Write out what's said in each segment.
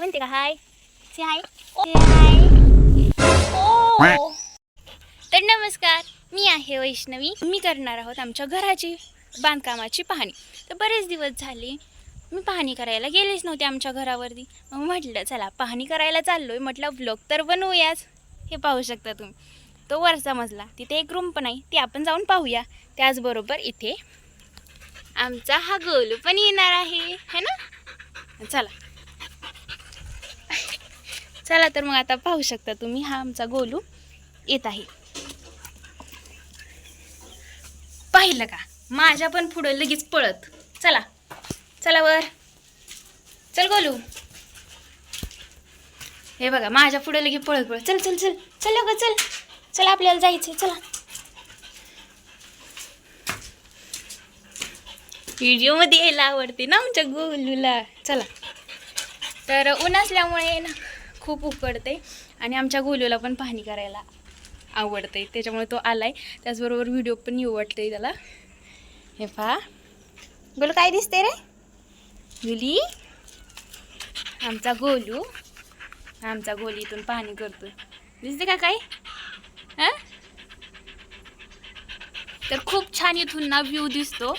म्हणते का हाय से हाय हाय ओ तर नमस्कार मी आहे वैष्णवी. मी करणार आहोत आमच्या घराची बांधकामाची पाहणी. तर बरेच दिवस झाले मी पाहणी करायला गेलेच नव्हते आमच्या घरावरती. मग म्हटलं चला पाहणी करायला चाललोय. म्हटलं ब्लॉग तर बनवूयाच. हे पाहू शकता तुम्ही. तो वरचा मजला तिथे एक रूम पण आहे ती आपण जाऊन पाहूया. त्याचबरोबर इथे आमचा हा गोलू पण येणार आहे. है ना? चला. चला तर मग आता पाहू शकता तुम्ही हा आमचा गोलू येत आहे. पाहिलं का? माझ्या पण पुढं लगेच पळत. चला चला वर. चल गोलू. हे बघा माझ्या पुढं लगेच पळत पळत. चल चल चल. चल ग चल. चल आपल्याला जायचं चला. व्हिडिओमध्ये यायला आवडते ना आमच्या गोलूला. चला. तर ऊन असल्यामुळे ना खूप उकडते आणि आमच्या गोलूला पण पाहणी करायला आवडते त्याच्यामुळे तो आलाय. त्याचबरोबर व्हिडिओ पण येऊ वाटते त्याला. हे पहा. गोलू काय दिसते रे? गुली आमचा गोलू. आमचा गोली इथून पाहणी करतो दिसते का काय हां? तर खूप छान इथून ना व्ह्यू दिसतो.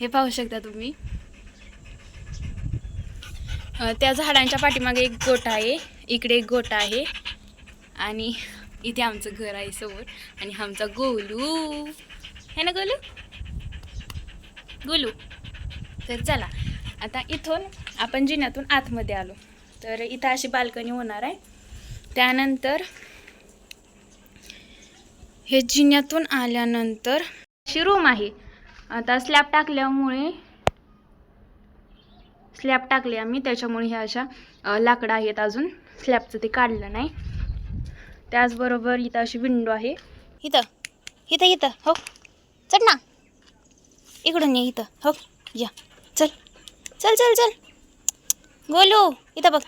हे पाहू शकता तुम्ही. त्या झाडांच्या पाठीमागे एक गोठा आहे. इकडे एक गोठा आहे. आणि इथे आमचं घर आहे समोर. आणि आमचा गोलू. है ना गोलू? गोलू. तर चला आता इथून आपण जिन्यातून आतमध्ये आलो. तर इथं अशी बाल्कनी होणार आहे. त्यानंतर हे जिन्यातून आल्यानंतर अशी रूम आहे. आता स्लॅब टाकल्यामुळे स्लॅब टाकले आम्ही. त्याच्यामुळे ह्या अशा लाकडं आहेत अजून. स्लॅबचं ते काढलं नाही. त्याचबरोबर इथं अशी विंडो आहे. इथं. इथं इथं. हो. चल ना. इकडून ये इथं. हो. या. चल. चल चल चल. गोलू इथं बघ.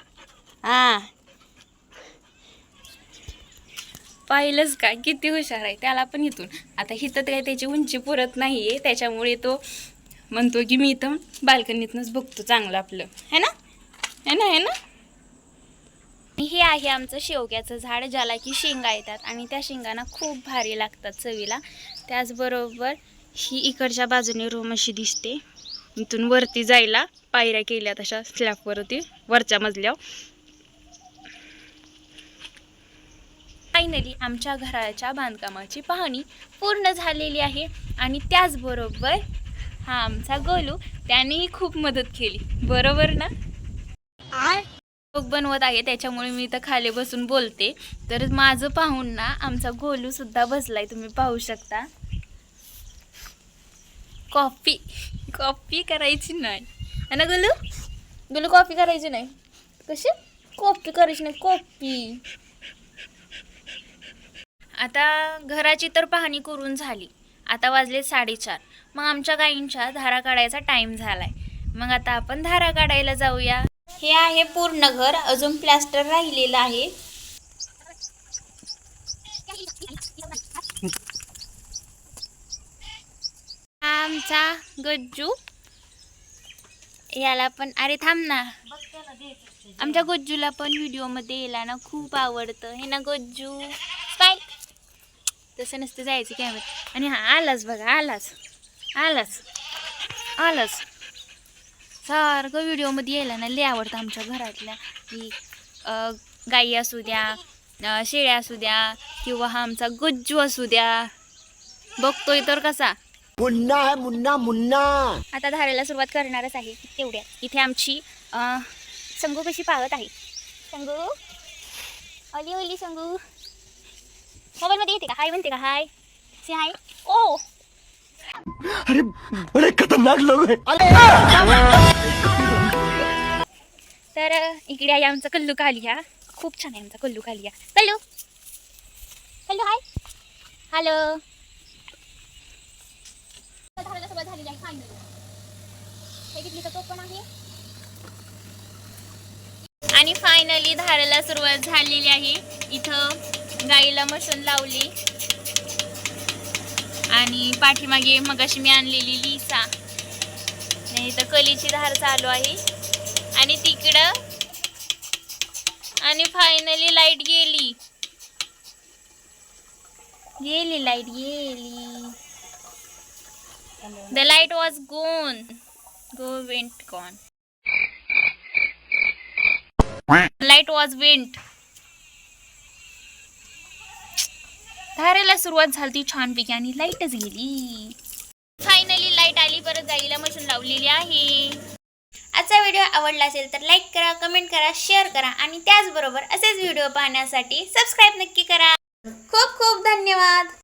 हां. पाहिलंच का? किती हुशार आहे. त्याला पण इथून. आता इथं काय त्याची उंची पुरत नाही आहे त्याच्यामुळे तो म्हणतो की मी इथं बाल्कनीतनंच बघतो चांगलं आपलं. है ना? है ना है ना? हे आहे आमचं शेवग्याचं झाड ज्याला की शेंगा येतात. आणि त्या शेंगांना खूप भारी लागतात चवीला. त्याचबरोबर ही इकडच्या बाजूने रूम अशी दिसते. इथून वरती जायला पायऱ्या केल्या तशा स्लॅबवरती वरच्या मजल्यावर. फायनली आमच्या घराच्या बांधकामाची पाहणी पूर्ण झालेली आहे. आणि त्याचबरोबर हा आमचा गोलू त्यानेही खूप मदत केली. बरोबर ना? लोक बनवत आहे त्याच्यामुळे मी इथं खाली बसून बोलते. तर माझं पाहून ना आमचा गोलू सुद्धा बसलाय तुम्ही पाहू शकता. कॉफी कॉफी करायची नाही. है ना गोलू? गोलू कॉफी करायची नाही. कशी? कॉफी करायची नाही कॉफी. आता घराची तर पाहणी करून झाली. आता वाजले साडेचार. मग आमच्या गायींच्या धारा काढायचा टाइम झालाय. मग आता आपण धारा काढायला जाऊया. हे आहे पूर्ण घर. अजून प्लॅस्टर राहिलेलं आहे. हा आमचा गज्जू. याला पण अरे थांब ना. आमच्या गज्जूला पण व्हिडिओमध्ये यायला ना खूप आवडतं. हे ना गज्जू. काय तसं नसतं जायचं कॅमेरा आणि हा आलाच बघा आलाच. आलाच. आलाच. सारखं व्हिडिओमध्ये यायला ना लय आवडतं आमच्या घरातल्या. की गाई असू द्या शेळ्या असू द्या किंवा हा आमचा गज्जू असू द्या. बघतोय तर कसा. मुन्ना है मुन्ना मुन्ना. आता धारायला सुरुवात करणारच आहे तेवढ्या इथे आमची संगू कशी पाहत आहे. संगू? ओली ओली संगू. मोबाईलमध्ये येते का? हाय म्हणते का? हाय. से हाय ओ! अरे अरे खतरनाक लोक तर इकडे आहे आमचा कल्लू कालिया खूप छान आहे आमचा कल्लू कालिया कल्लू! कल्लू हाय हॅलो सुरुवात झालेली आहे फायनल. हे तर पण आहे. आणि फायनली धाराला सुरुवात झालेली आहे. इथं गाईला मशीन लावली. आणि पाठीमागे मगाशी मी आणलेली लिसा. नाही तर कलीची धार चालू आहे. आणि तिकडं आणि फायनली लाइट गेली. गेली लाइट गेली. The light was gone go went gone light was went धारायला सुरुवात झाली छानपैकी आणि लाईटच गेली फायनली लाइट आली परत गाईला मशीन लावलेली आहे. आजचा व्हिडिओ आवडला असेल तर लाईक करा कमेंट करा शेअर करा आणि त्याचबरोबर असेच व्हिडिओ पाहण्यासाठी सबस्क्राईब नक्की करा. खूप खूप धन्यवाद.